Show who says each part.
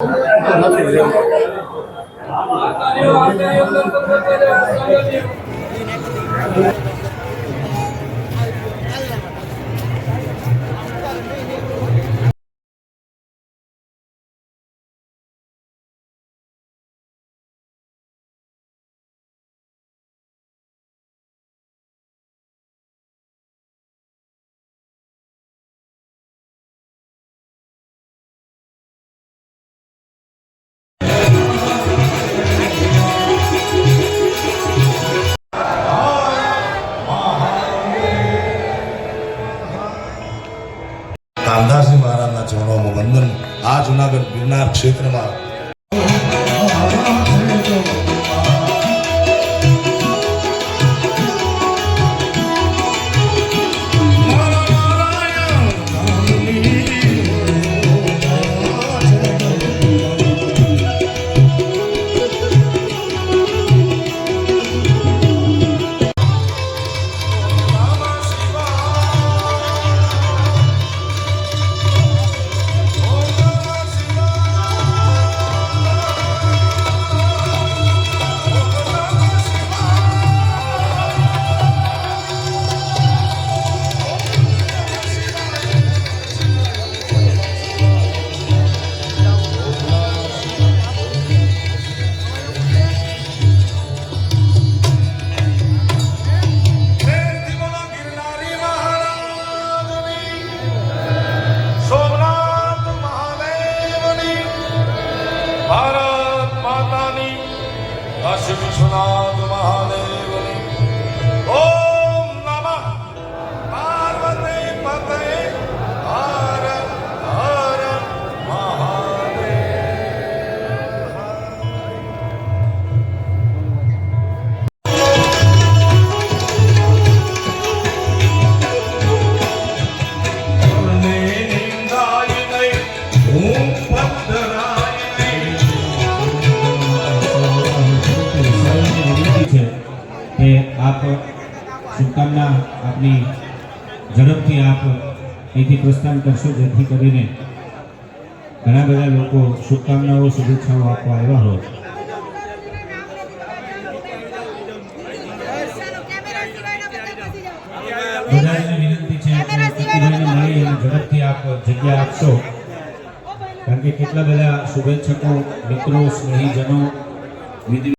Speaker 1: Thank you. કાલદાસજી મહારાજના ચરણોમાં વંદન આ જુનાગઢ ગિરનાર ક્ષેત્રમાં
Speaker 2: કાશી વિશ્વનાથ
Speaker 3: મહારાજ आप शुभकामनाएं अपनी जरूरत की आप यहीं पे प्रस्थान करशो जितनी करीने ઘણા બધા લોકો શુભકામનાઓ શુભેચ્છાઓ આપવા આવ્યા હો દર્શકો કેમેરા સિવાયના બધા પસી જાઓ અમારી વિનંતી છે કે અમારી જરૂરથી આપ જગ્યા આપશો કારણ કે કેટલા બધા શુભેચ્છાઓ મિત્રો સ્નેહીજનો